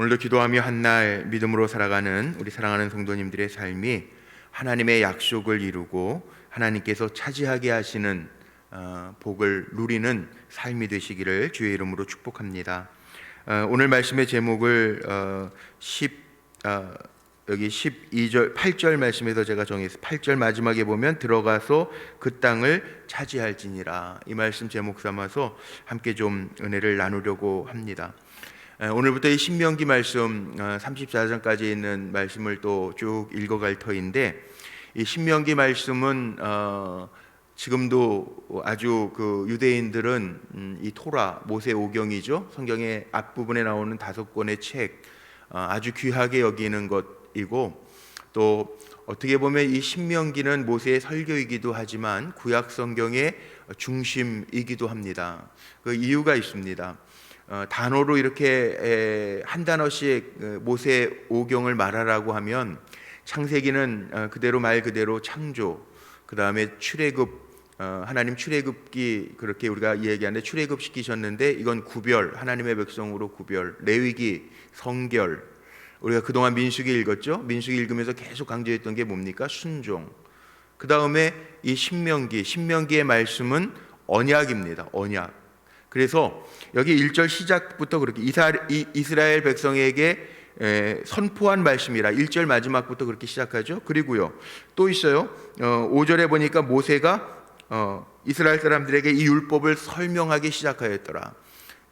오늘도 기도하며 한날 믿음으로 살아가는 우리 사랑하는 성도님들의 삶이 하나님의 약속을 이루고 하나님께서 차지하게 하시는 어, 복을 누리는 삶이 되시기를 주의 이름으로 축복합니다. 어, 오늘 말씀의 제목을 어, 10 어, 여기 12절 8절 말씀에서 제가 정했어요. 8절 마지막에 보면 들어가서 그 땅을 차지할지니라. 이 말씀 제목 삼아서 함께 좀 은혜를 나누려고 합니다. 에, 오늘부터 이 신명기 말씀 어, 34장까지 있는 말씀을 또 쭉 읽어갈 터인데 이 신명기 말씀은 어, 지금도 아주 그 유대인들은 음, 이 토라 모세 오경이죠 성경의 앞 부분에 나오는 다섯 권의 책 어, 아주 귀하게 여기는 것이고 또 어떻게 보면 이 신명기는 모세의 설교이기도 하지만 구약 성경의 중심이기도 합니다. 그 이유가 있습니다. 어, 단어로 이렇게 에, 한 단어씩 어, 모세 오경을 말하라고 하면 창세기는 어, 그대로 말 그대로 창조, 그 다음에 출애굽 어, 하나님 출애굽기 그렇게 우리가 이야기하는데 출애굽 시키셨는데 이건 구별 하나님의 백성으로 구별 레위기 성결. 우리가 그동안 민수기 읽었죠? 민수기 읽으면서 계속 강조했던 게 뭡니까? 순종. 그 다음에 이 신명기 신명기의 말씀은 언약입니다. 언약 그래서 여기 1절 시작부터 그렇게 이스라엘 백성에게 에, 선포한 말씀이라 1절 마지막부터 그렇게 시작하죠. 그리고요. 또 있어요. 어, 5절에 보니까 모세가 어, 이스라엘 사람들에게 이 율법을 설명하기 시작하였더라.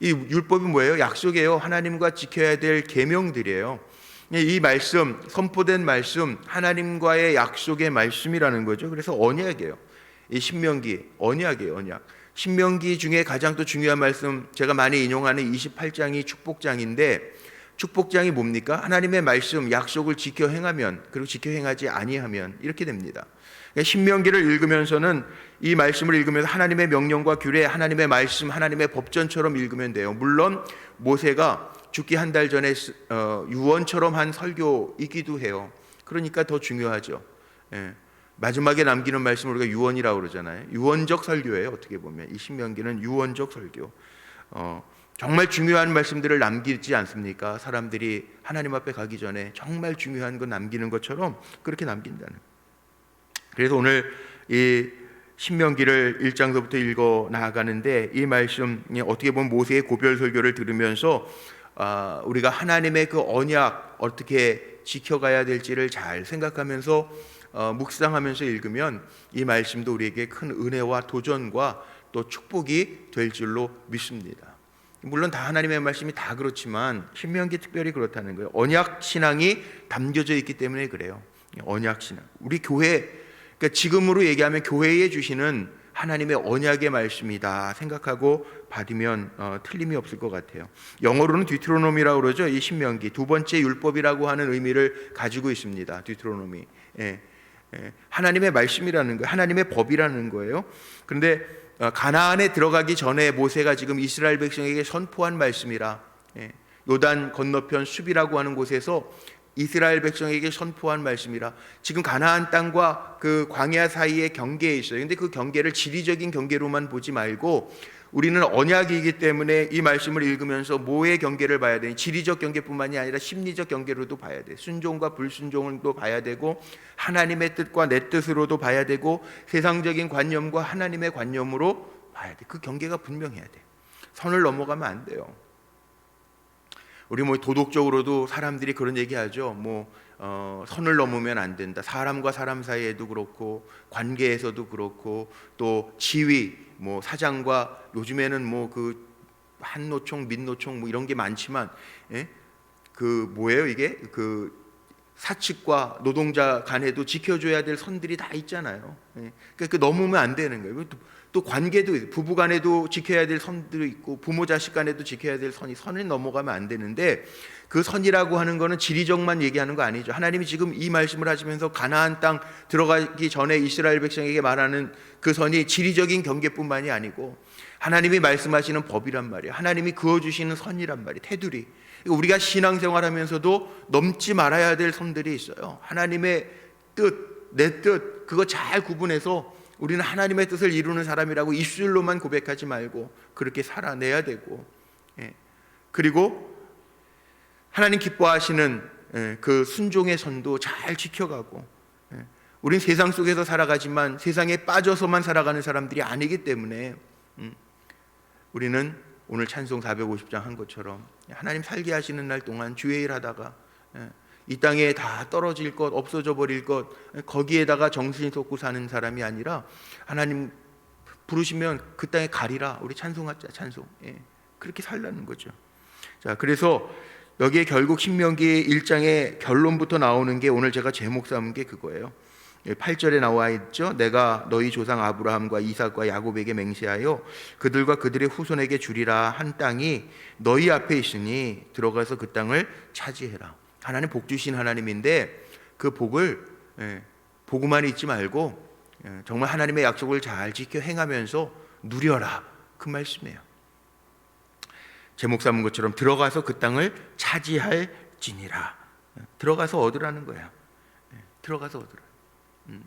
이 율법이 뭐예요? 약속이에요. 하나님과 지켜야 될 계명들이에요. 이 말씀, 선포된 말씀, 하나님과의 약속의 말씀이라는 거죠. 그래서 언약이에요. 이 신명기 언약이에요, 언약. 신명기 중에 가장 또 중요한 말씀 제가 많이 인용하는 28장이 축복장인데 축복장이 뭡니까? 하나님의 말씀, 약속을 지켜 행하면 그리고 지켜 행하지 아니하면 이렇게 됩니다. 그러니까 신명기를 읽으면서는 이 말씀을 읽으면서 하나님의 명령과 규례, 하나님의 말씀, 하나님의 법전처럼 읽으면 돼요. 물론 모세가 죽기 한 달 전에 어, 유언처럼 한 설교이기도 해요. 그러니까 더 중요하죠. 예. 마지막에 남기는 말씀 우리가 유언이라고 그러잖아요. 유언적 설교예요. 어떻게 보면 이 신명기는 유언적 설교. 어, 정말 중요한 말씀들을 남기지 않습니까? 사람들이 하나님 앞에 가기 전에 정말 중요한 거 남기는 것처럼 그렇게 남긴다는. 그래서 오늘 이 신명기를 1장서부터 읽어 나아가는데 이 말씀이 어떻게 보면 모세의 고별 설교를 들으면서 아, 우리가 하나님의 그 언약 어떻게 지켜가야 될지를 잘 생각하면서 어, 묵상하면서 읽으면 이 말씀도 우리에게 큰 은혜와 도전과 또 축복이 될 줄로 믿습니다. 물론 다 하나님의 말씀이 다 그렇지만 신명기 특별히 그렇다는 거예요. 언약 신앙이 담겨져 있기 때문에 그래요. 언약 신앙. 우리 교회 그러니까 지금으로 얘기하면 교회에 주시는 하나님의 언약의 말씀이다 생각하고 받으면 어, 틀림이 없을 것 같아요. 영어로는 뒤트로노미라고 그러죠. 이 신명기 두 번째 율법이라고 하는 의미를 가지고 있습니다. 뒤트로노미. 예, 예, 하나님의 말씀이라는 거예요. 하나님의 법이라는 거예요. 그런데 어, 가나안에 들어가기 전에 모세가 지금 이스라엘 백성에게 선포한 말씀이라 예, 요단 건너편 수비라고 하는 곳에서 이스라엘 백성에게 선포한 말씀이라 지금 가나안 땅과 그 광야 사이에 경계에 있어요. 근데 그 경계를 지리적인 경계로만 보지 말고 우리는 언약이기 때문에 이 말씀을 읽으면서 뭐의 경계를 봐야 되니 지리적 경계뿐만이 아니라 심리적 경계로도 봐야 돼. 순종과 불순종을도 봐야 되고 하나님의 뜻과 내 뜻으로도 봐야 되고 세상적인 관념과 하나님의 관념으로 봐야 돼. 그 경계가 분명해야 돼. 선을 넘어가면 안 돼요. 우리 뭐 도덕적으로도 사람들이 그런 얘기하죠. 뭐 어, 선을 넘으면 안 된다. 사람과 사람 사이에도 그렇고 관계에서도 그렇고 또 지위, 뭐 사장과 요즘에는 뭐 그 한노총, 민노총 뭐 이런 게 많지만 예? 그 뭐예요 이게 그 사측과 노동자 간에도 지켜줘야 될 선들이 다 있잖아요. 예? 그러니까 그 넘으면 안 되는 거예요. 또, 또 관계도 부부 간에도 지켜야 될 선들이 있고 부모 자식 간에도 지켜야 될 선이 선을 넘어가면 안 되는데 그 선이라고 하는 거는 지리적만 얘기하는 거 아니죠. 하나님이 지금 이 말씀을 하시면서 가나안 땅 들어가기 전에 이스라엘 백성에게 말하는 그 선이 지리적인 경계뿐만이 아니고 하나님이 말씀하시는 법이란 말이에요. 하나님이 그어 주시는 선이란 말이에요. 테두리. 우리가 신앙생활하면서도 넘지 말아야 될 선들이 있어요. 하나님의 뜻, 내 뜻, 그거 잘 구분해서 우리는 하나님의 뜻을 이루는 사람이라고 입술로만 고백하지 말고 그렇게 살아내야 되고, 예. 그리고 하나님 기뻐하시는 예, 그 순종의 선도 잘 지켜가고 예, 우린 세상 속에서 살아가지만 세상에 빠져서만 살아가는 사람들이 아니기 때문에 음, 우리는 오늘 찬송 450장 한 것처럼 하나님 살게 하시는 날 동안 주의 일 하다가 예, 이 땅에 다 떨어질 것 없어져 버릴 것 예, 거기에다가 정신이 쏟고 사는 사람이 아니라 하나님 부르시면 그 땅에 가리라 우리 찬송하자 찬송 예, 그렇게 살라는 거죠. 자 그래서 여기에 결국 신명기 1장의 결론부터 나오는 게 오늘 제가 제목 삼은 게 그거예요. 8절에 나와 있죠. 내가 너희 조상 아브라함과 이삭과 야곱에게 맹세하여 그들과 그들의 후손에게 주리라 한 땅이 너희 앞에 있으니 들어가서 그 땅을 차지해라. 하나님 복 주신 하나님인데 그 복을 예, 보고만 있지 말고 예, 정말 하나님의 약속을 잘 지켜 행하면서 누려라. 그 말씀이에요. 제목 삼은 것처럼 들어가서 그 땅을 차지할지니라. 예, 들어가서 얻으라는 거야. 예, 들어가서 얻으라. 음,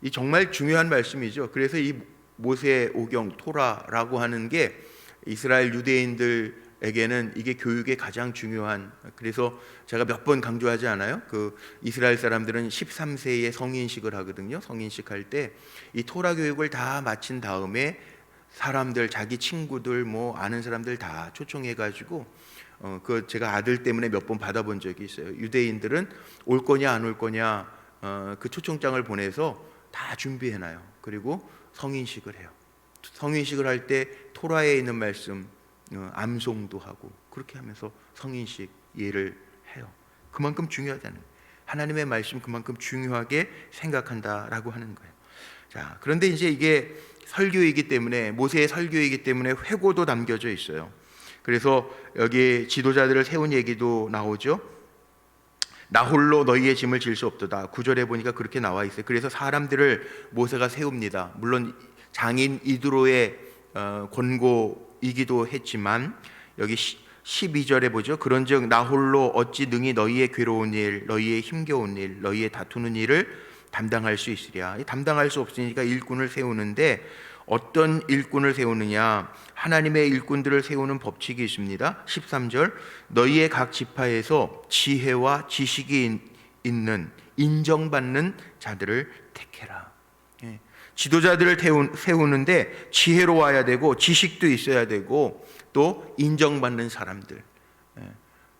이 정말 중요한 말씀이죠. 그래서 이 모세 오경 토라라고 하는 게 이스라엘 유대인들 에게는 이게 교육의 가장 중요한 그래서 제가 몇 번 강조하지 않아요? 그 이스라엘 사람들은 13세에 성인식을 하거든요. 성인식 할 때 이 토라 교육을 다 마친 다음에 사람들 자기 친구들 뭐 아는 사람들 다 초청해 가지고 어 그 제가 아들 때문에 몇 번 받아본 적이 있어요. 유대인들은 올 거냐 안 올 거냐 어, 그 초청장을 보내서 다 준비해 놔요. 그리고 성인식을 해요. 성인식을 할 때 토라에 있는 말씀 어, 암송도 하고 그렇게 하면서 성인식 예를 해요. 그만큼 중요하다는. 하나님의 말씀 그만큼 중요하게 생각한다라고 하는 거예요. 자, 그런데 이제 이게 설교이기 때문에 모세의 설교이기 때문에 회고도 담겨져 있어요. 그래서 여기 지도자들을 세운 얘기도 나오죠. 나 홀로 너희의 짐을 질 수 없도다. 구절에 보니까 그렇게 나와 있어요. 그래서 사람들을 모세가 세웁니다. 물론 장인 이드로의 어, 권고 이기도 했지만 여기 12절에 보죠. 그런즉 나 홀로 어찌 능히 너희의 괴로운 일, 너희의 힘겨운 일, 너희의 다투는 일을 담당할 수 있으랴. 담당할 수 없으니까 일꾼을 세우는데 어떤 일꾼을 세우느냐? 하나님의 일꾼들을 세우는 법칙이 있습니다. 13절 너희의 각 지파에서 지혜와 지식이 있는 인정받는 자들을 택해라. 예. 지도자들을 세우는데 지혜로워야 되고 지식도 있어야 되고 또 인정받는 사람들. 예.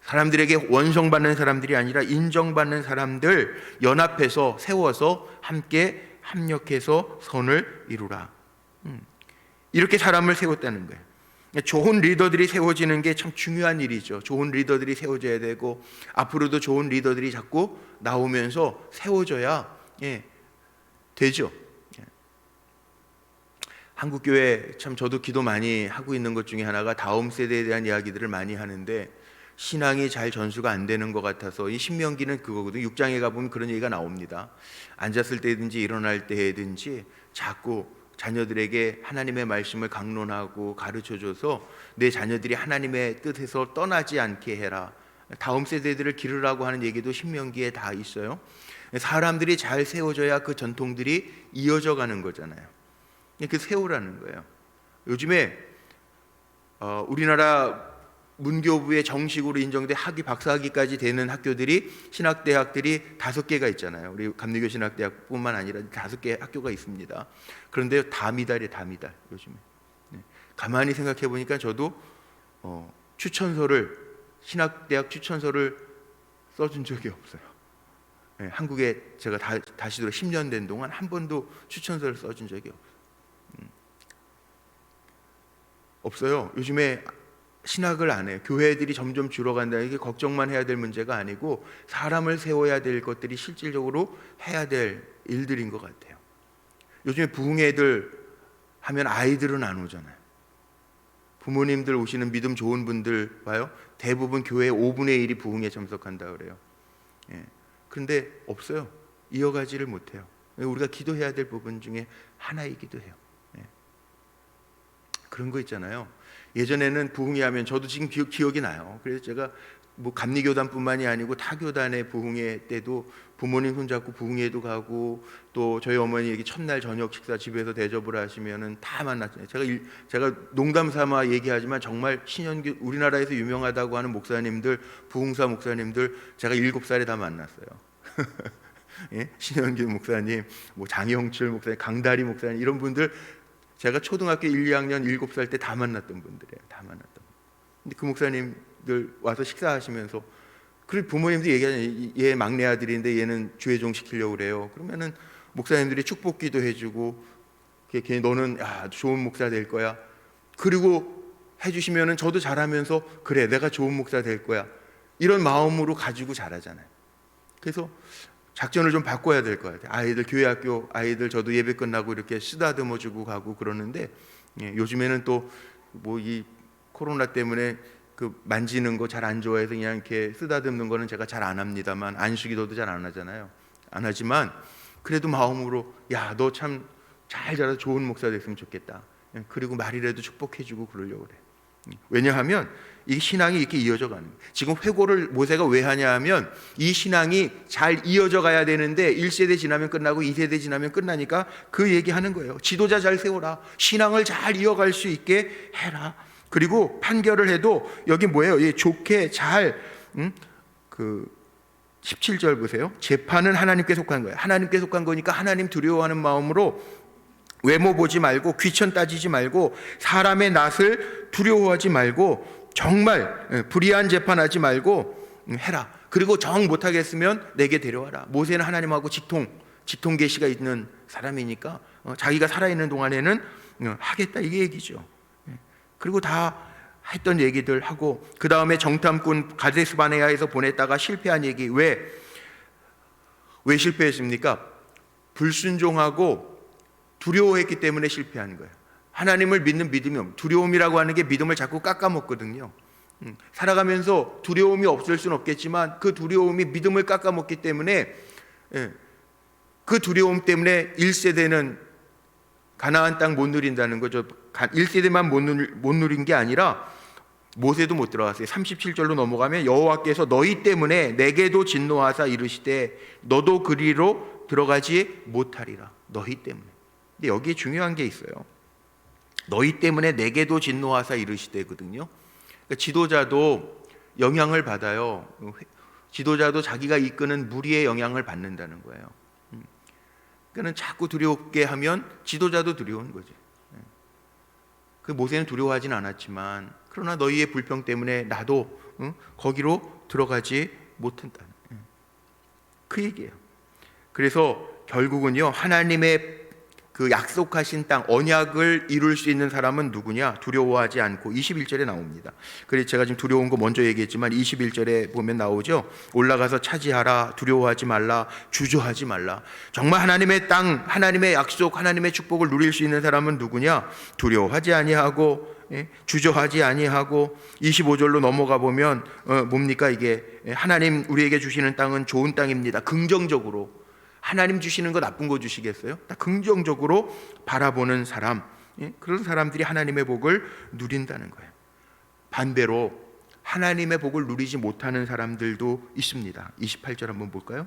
사람들에게 원성받는 사람들이 아니라 인정받는 사람들 연합해서 세워서 함께 합력해서 선을 이루라. 이렇게 사람을 세웠다는 거예요. 좋은 리더들이 세워지는 게 참 중요한 일이죠. 좋은 리더들이 세워져야 되고 앞으로도 좋은 리더들이 자꾸 나오면서 세워져야 예, 되죠. 예. 한국 교회 참 저도 기도 많이 하고 있는 것 중에 하나가 다음 세대에 대한 이야기들을 많이 하는데 신앙이 잘 전수가 안 되는 것 같아서 이 신명기는 그거거든요. 6장에 가보면 그런 얘기가 나옵니다. 앉았을 때든지 일어날 때든지 자꾸 자녀들에게 하나님의 말씀을 강론하고 가르쳐 줘서 내 자녀들이 하나님의 뜻에서 떠나지 않게 해라. 다음 세대들을 기르라고 하는 얘기도 신명기에 다 있어요. 사람들이 잘 세워져야 그 전통들이 이어져 가는 거잖아요. 그 세우라는 거예요. 요즘에 어, 우리나라 문교부에 정식으로 인정돼 학위 박사학위까지 되는 학교들이 신학대학들이 다섯 개가 있잖아요. 우리 감리교 신학대학뿐만 아니라 다섯 개 학교가 있습니다. 그런데 다 미달이 다 미달 요즘에. 네. 가만히 생각해 보니까 저도 어, 추천서를 신학대학 추천서를 써준 적이 없어요. 네, 한국에 제가 다, 다시 들어 10년 된 동안 한 번도 추천서를 써준 적이 없어요. 음. 없어요. 요즘에 신학을 안 해요. 교회들이 점점 줄어간다. 이게 걱정만 해야 될 문제가 아니고 사람을 세워야 될 것들이 실질적으로 해야 될 일들인 것 같아요. 요즘에 부흥회들 하면 아이들은 안 오잖아요. 부모님들 오시는 믿음 좋은 분들 봐요. 대부분 교회 5분의 1이 부흥에 참석한다 그래요. 예. 그런데 없어요. 이어가지를 못해요. 우리가 기도해야 될 부분 중에 하나이기도 해요. 예. 그런 거 있잖아요. 예전에는 부흥회 하면 저도 지금 기억, 기억 이 나요. 그래서 제가 뭐 감리교단뿐만이 아니고 타 교단의 부흥회 때도 부모님 손잡고 부흥회도 가고 또 저희 어머니 여기 첫날 저녁 식사 집에서 대접을 하시면은 다 만났잖아요. 제가 일, 제가 농담 삼아 얘기하지만 정말 신현규 우리나라에서 유명하다고 하는 목사님들 부흥사 목사님들 제가 일곱 살에 다 만났어요. 예? 신현규 목사님, 뭐 장영철 목사님, 강다리 목사님 이런 분들 제가 초등학교 1, 2학년 7살 때 다 만났던 분들이에요. 다 만났던. 분. 근데 그 목사님들 와서 식사하시면서 그리고 부모님도 얘기하잖아요. 얘 막내 아들인데 얘는 주의종 시키려고 그래요. 그러면은 목사님들이 축복기도 해주고 걔, 걔 너는 야, 좋은 목사 될 거야. 그리고 해주시면은 저도 잘하면서 그래 내가 좋은 목사 될 거야. 이런 마음으로 가지고 자라잖아요. 그래서 작전을 좀 바꿔야 될 것 같아요. 아이들 교회 학교 아이들 저도 예배 끝나고 이렇게 쓰다듬어 주고 가고 그러는데 예, 요즘에는 또 뭐 이 코로나 때문에 그 만지는 거 잘 안 좋아해서 그냥 이렇게 쓰다듬는 거는 제가 잘 안 합니다만 안수기도도 잘 안 하잖아요. 안 하지만 그래도 마음으로 야 너 참 잘 자라서 좋은 목사 됐으면 좋겠다. 예, 그리고 말이라도 축복해주고 그러려고 그래. 음, 왜냐하면 이 신앙이 이렇게 이어져 가는 거예요. 지금 회고를 모세가 왜 하냐 하면 이 신앙이 잘 이어져 가야 되는데 1세대 지나면 끝나고 2세대 지나면 끝나니까 그 얘기하는 거예요. 지도자 잘 세워라. 신앙을 잘 이어갈 수 있게 해라. 그리고 판결을 해도 여기 뭐예요? 이 좋게 잘 음? 그 17절 보세요. 재판은 하나님께 속한 거예요. 하나님께 속한 거니까 하나님 두려워하는 마음으로 외모 보지 말고 귀천 따지지 말고 사람의 낯을 두려워하지 말고 정말 예, 불의한 재판하지 말고 음, 해라. 그리고 정 못하겠으면 내게 데려와라. 모세는 하나님하고 직통 직통 계시가 있는 사람이니까 어, 자기가 살아 있는 동안에는 어, 하겠다 이게 얘기죠. 예. 그리고 다 했던 얘기들 하고 그 다음에 정탐꾼 가데스 바네아에서 보냈다가 실패한 얘기 왜 왜 실패했습니까? 불순종하고 두려워했기 때문에 실패한 거예요. 하나님을 믿는 믿음이 없. 두려움이라고 하는 게 믿음을 자꾸 깎아먹거든요. 음, 살아가면서 두려움이 없을 수는 없겠지만 그 두려움이 믿음을 깎아먹기 때문에 예, 그 두려움 때문에 1세대는 가나안 땅 못 누린다는 거죠. 1세대만 못, 누, 못 누린 게 아니라 모세도 못 들어갔어요. 37절로 넘어가면 여호와께서 너희 때문에 내게도 진노하사 이르시되 너도 그리로 들어가지 못하리라. 너희 때문에. 근데 여기에 중요한 게 있어요. 너희 때문에 내게도 진노하사 이르시되거든요. 그러니까 지도자도 영향을 받아요. 지도자도 자기가 이끄는 무리의 영향을 받는다는 거예요. 음. 그러니까 자꾸 두렵게 하면 지도자도 두려운 거죠. 예. 그 모세는 두려워하진 않았지만 그러나 너희의 불평 때문에 나도 응? 거기로 들어가지 못한다. 예. 그 얘기예요. 그래서 결국은요 하나님의 그 약속하신 땅 언약을 이룰 수 있는 사람은 누구냐? 두려워하지 않고 21절에 나옵니다. 그래서 제가 지금 두려운 거 먼저 얘기했지만 21절에 보면 나오죠. 올라가서 차지하라. 두려워하지 말라. 주저하지 말라. 정말 하나님의 땅, 하나님의 약속, 하나님의 축복을 누릴 수 있는 사람은 누구냐? 두려워하지 아니하고 예? 주저하지 아니하고 25절로 넘어가 보면 어, 뭡니까 이게 하나님 우리에게 주시는 땅은 좋은 땅입니다. 긍정적으로 하나님 주시는 거 나쁜 거 주시겠어요? 다 긍정적으로 바라보는 사람, 예? 그런 사람들이 하나님의 복을 누린다는 거예요. 반대로 하나님의 복을 누리지 못하는 사람들도 있습니다. 28절 한번 볼까요?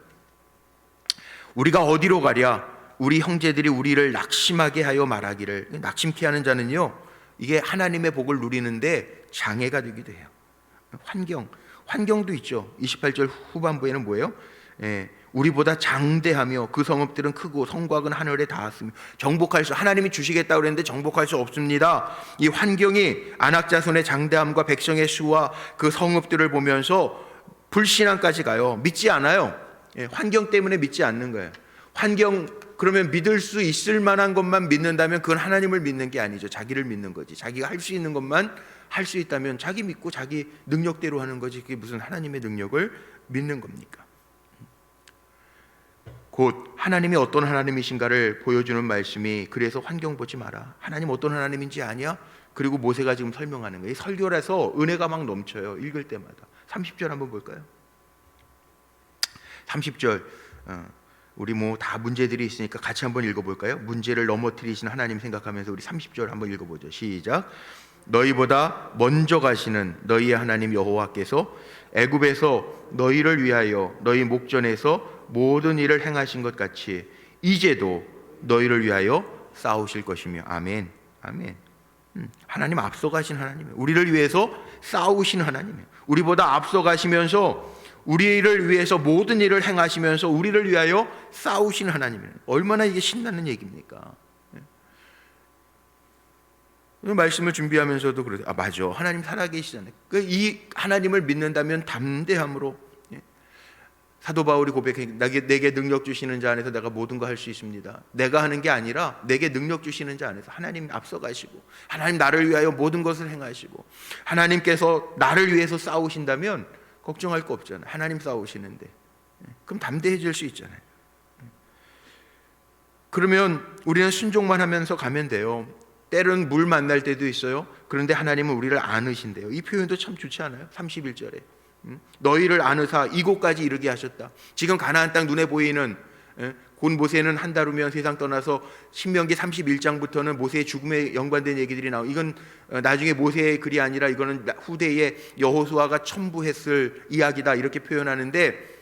우리가 어디로 가랴? 우리 형제들이 우리를 낙심하게 하여 말하기를 낙심케 하는 자는요. 이게 하나님의 복을 누리는데 장애가 되기도 해요. 환경, 환경도 있죠. 28절 후반부에는 뭐예요? 예, 우리보다 장대하며 그 성읍들은 크고 성곽은 하늘에 닿았으며 정복할 수 하나님이 주시겠다 그랬는데 정복할 수 없습니다. 이 환경이 안악자손의 장대함과 백성의 수와 그 성읍들을 보면서 불신앙까지 가요. 믿지 않아요. 예, 환경 때문에 믿지 않는 거예요. 환경 그러면 믿을 수 있을 만한 것만 믿는다면 그건 하나님을 믿는 게 아니죠. 자기를 믿는 거지. 자기가 할 수 있는 것만 할 수 있다면 자기 믿고 자기 능력대로 하는 거지. 그게 무슨 하나님의 능력을 믿는 겁니까? 곧 하나님이 어떤 하나님이신가를 보여주는 말씀이 그래서 환경 보지 마라. 하나님 어떤 하나님인지 아냐? 그리고 모세가 지금 설명하는 거예요. 설교라서 은혜가 막 넘쳐요. 읽을 때마다. 30절 한번 볼까요? 30절 어, 우리 뭐 다 문제들이 있으니까 같이 한번 읽어볼까요? 문제를 넘어뜨리신 하나님 생각하면서 우리 30절 한번 읽어보죠. 시작. 너희보다 먼저 가시는 너희의 하나님 여호와께서 애굽에서 너희를 위하여 너희 목전에서 모든 일을 행하신 것 같이 이제도 너희를 위하여 싸우실 것이며 아멘. 아멘. 음, 하나님 앞서가신 하나님이에요. 우리를 위해서 싸우신 하나님이에요. 우리보다 앞서가시면서 우리를 위해서 모든 일을 행하시면서 우리를 위하여 싸우신 하나님이에요. 얼마나 이게 신나는 얘기입니까? 이 말씀을 준비하면서도 그러죠. 아 맞아. 하나님 살아계시잖아요. 그 이 하나님을 믿는다면 담대함으로 예. 사도 바울이 고백해 내게, 능력 주시는 자 안에서 내가 모든 거 할 수 있습니다. 내가 하는 게 아니라 내게 능력 주시는 자 안에서 하나님 앞서가시고 하나님 나를 위하여 모든 것을 행하시고 하나님께서 나를 위해서 싸우신다면 걱정할 거 없잖아요. 하나님 싸우시는데 예. 그럼 담대해질 수 있잖아요. 예. 그러면 우리는 순종만 하면서 가면 돼요. 때론 물 만날 때도 있어요. 그런데 하나님은 우리를 안으신대요. 이 표현도 참 좋지 않아요? 31절에. 음? 너희를 안으사 이곳까지 이르게 하셨다. 지금 가나안 땅 눈에 보이는 예? 곧 모세는 한 달 후면 세상 떠나서 신명기 31장부터는 모세의 죽음에 연관된 얘기들이 나오. 이건 어, 나중에 모세의 글이 아니라 이거는 후대에 여호수아가 첨부했을 이야기다 이렇게 표현하는데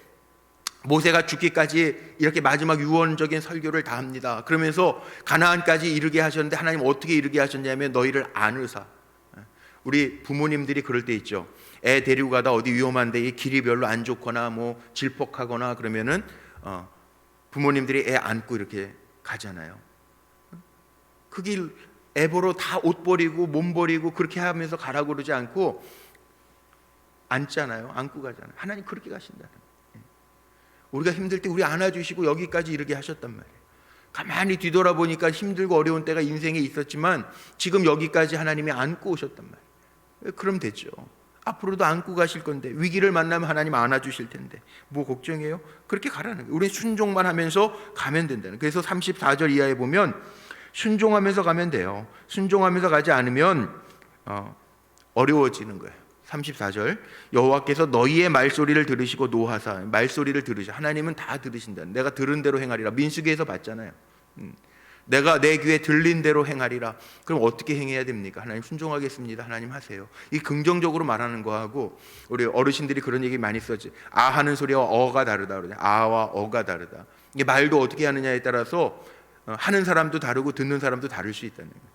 모세가 죽기까지 이렇게 마지막 유언적인 설교를 다 합니다. 그러면서 가나안까지 이르게 하셨는데 하나님 어떻게 이르게 하셨냐면 너희를 안으사. 우리 부모님들이 그럴 때 있죠. 애 데리고 가다 어디 위험한데 이 길이 별로 안 좋거나 뭐 질퍽하거나 그러면은 어, 부모님들이 애 안고 이렇게 가잖아요. 그 길 애 보러 다 옷 버리고 몸 버리고 그렇게 하면서 가라고 그러지 않고 앉잖아요. 안고 가잖아요. 하나님 그렇게 가신다는 우리가 힘들 때 우리 안아주시고 여기까지 이르게 하셨단 말이에요. 가만히 뒤돌아보니까 힘들고 어려운 때가 인생에 있었지만 지금 여기까지 하나님이 안고 오셨단 말이에요. 그럼 되죠. 앞으로도 안고 가실 건데 위기를 만나면 하나님 안아주실 텐데 뭐 걱정해요? 그렇게 가라는 거예요. 우리 순종만 하면서 가면 된다는. 그래서 34절 이하에 보면 순종하면서 가면 돼요. 순종하면서 가지 않으면 어, 어려워지는 거예요. 34절 여호와께서 너희의 말소리를 들으시고 노하사 말소리를 들으시 하나님은 다 들으신다. 내가 들은 대로 행하리라. 민수기에서 봤잖아요. 음. 내가 내 귀에 들린 대로 행하리라. 그럼 어떻게 행해야 됩니까? 하나님 순종하겠습니다. 하나님 하세요. 이 긍정적으로 말하는 거하고 우리 어르신들이 그런 얘기 많이 썼지. 아 하는 소리와 어가 다르다 그러죠. 아와 어가 다르다. 이게 말도 어떻게 하느냐에 따라서 어, 하는 사람도 다르고 듣는 사람도 다를 수 있다는 거예요.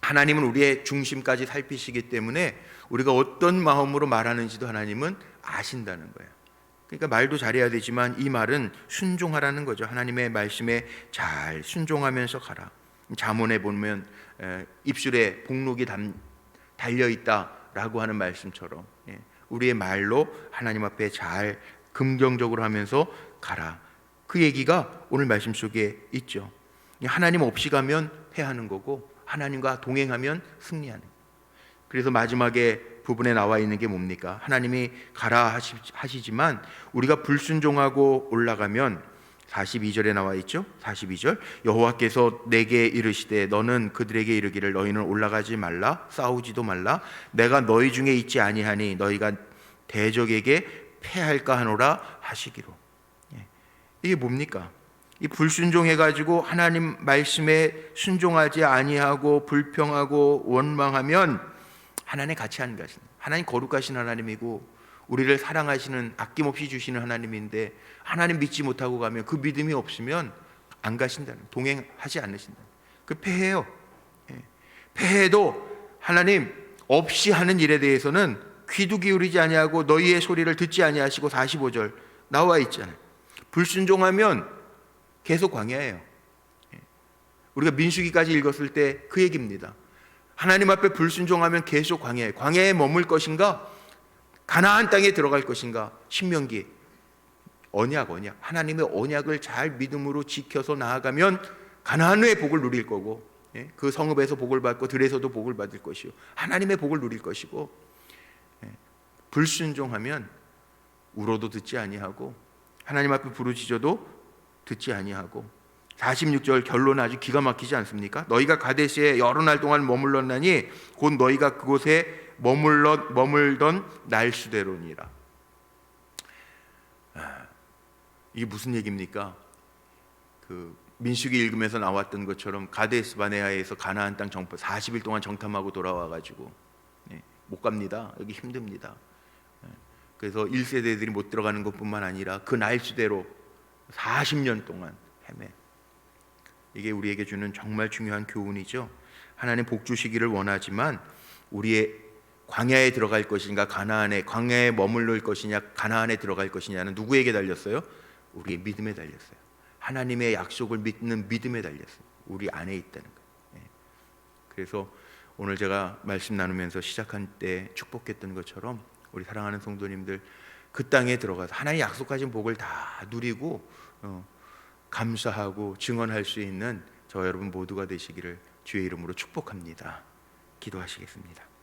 하나님은 우리의 중심까지 살피시기 때문에 우리가 어떤 마음으로 말하는지도 하나님은 아신다는 거예요. 그러니까 말도 잘해야 되지만 이 말은 순종하라는 거죠. 하나님의 말씀에 잘 순종하면서 가라. 자문에 보면 입술에 복록이 달려 있다라고 하는 말씀처럼 예, 우리의 말로 하나님 앞에 잘 긍정적으로 하면서 가라. 그 얘기가 오늘 말씀 속에 있죠. 하나님 없이 가면 패하는 거고 하나님과 동행하면 승리하는. 그래서 마지막에 부분에 나와 있는 게 뭡니까? 하나님이 가라 하시지만 우리가 불순종하고 올라가면 42절에 나와 있죠. 42절 여호와께서 내게 이르시되 너는 그들에게 이르기를 너희는 올라가지 말라 싸우지도 말라 내가 너희 중에 있지 아니하니 너희가 대적에게 패할까 하노라 하시기로. 예. 이게 뭡니까? 이 불순종해 가지고 하나님 말씀에 순종하지 아니하고 불평하고 원망하면 하나님 같이 하는 것입니다. 하나님 거룩하신 하나님이고 우리를 사랑하시는 아낌없이 주시는 하나님인데 하나님 믿지 못하고 가면 그 믿음이 없으면 안 가신다는 동행하지 않으신다. 그 패해요. 예. 패해도 하나님 없이 하는 일에 대해서는 귀도 기울이지 아니하고 너희의 소리를 듣지 아니하시고 45절 나와 있잖아요. 불순종하면 계속 광야예요. 예. 우리가 민수기까지 읽었을 때 그 얘기입니다. 하나님 앞에 불순종하면 계속 광야에 광야에 머물 것인가? 가나안 땅에 들어갈 것인가? 신명기 언약 언약 하나님의 언약을 잘 믿음으로 지켜서 나아가면 가나안의 복을 누릴 거고 예? 그 성읍에서 복을 받고 들에서도 복을 받을 것이요 하나님의 복을 누릴 것이고 예? 불순종하면 울어도 듣지 아니하고 하나님 앞에 부르짖어도 듣지 아니하고 46절 결론 아주 기가 막히지 않습니까? 너희가 가데시에 여러 날 동안 머물렀나니 곧 너희가 그곳에 머물러 머물던 날수대로니라. 아, 이게 무슨 얘기입니까? 그 민수기 읽으면서 나왔던 것처럼 가데스 바네아에서 가나안 땅 정탐 40일 동안 정탐하고 돌아와 가지고 네, 못 갑니다. 여기 힘듭니다. 네, 그래서 1세대들이 못 들어가는 것뿐만 아니라 그 날수대로 40년 동안 헤매. 이게 우리에게 주는 정말 중요한 교훈이죠. 하나님 복 주시기를 원하지만 우리의 광야에 들어갈 것인가 가나안에 광야에 머물러 것이냐 가나안에 들어갈 것이냐는 누구에게 달렸어요? 우리의 믿음에 달렸어요. 하나님의 약속을 믿는 믿음에 달렸어요. 우리 안에 있다는 거. 예. 그래서 오늘 제가 말씀 나누면서 시작한 때 축복했던 것처럼 우리 사랑하는 성도님들 그 땅에 들어가서 하나님 약속하신 복을 다 누리고 어, 감사하고 증언할 수 있는 저 여러분 모두가 되시기를 주의 이름으로 축복합니다. 기도하시겠습니다.